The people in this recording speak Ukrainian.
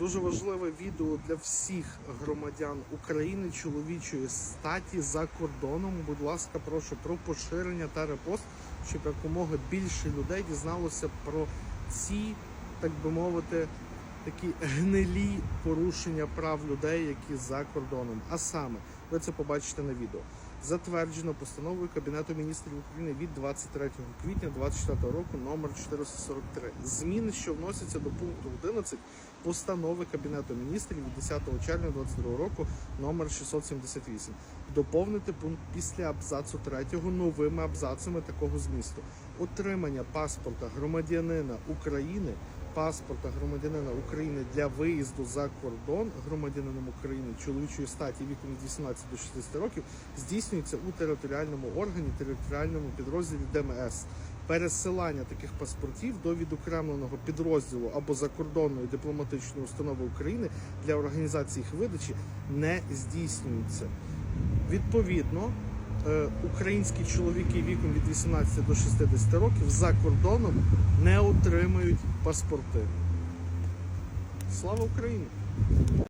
дуже важливе відео для всіх громадян України чоловічої статі за кордоном. Будь ласка, прошу про поширення та репост, щоб якомога більше людей дізналося про ці, так би мовити, такі гнилі порушення прав людей, які за кордоном. А саме, ви це побачите на відео. Затверджено постановою Кабінету міністрів України від 23 квітня 2024 року номер 443. Зміни, що вносяться до пункту 11 постанови Кабінету міністрів від 10 червня 2022 року номер 678. Доповнити пункт після абзацу 3 новими абзацами такого змісту: отримання паспорта громадянина України. Паспорта громадянина України для виїзду за кордон громадянином України чоловічої статі віком від 18 до 60 років здійснюється у територіальному органі, територіальному підрозділі ДМС. Пересилання таких паспортів до відокремленого підрозділу або закордонної дипломатичної установи України для організації їх видачі не здійснюється. Відповідно, українські чоловіки віком від 18 до 60 років за кордоном не отримують паспорти. Слава Україні!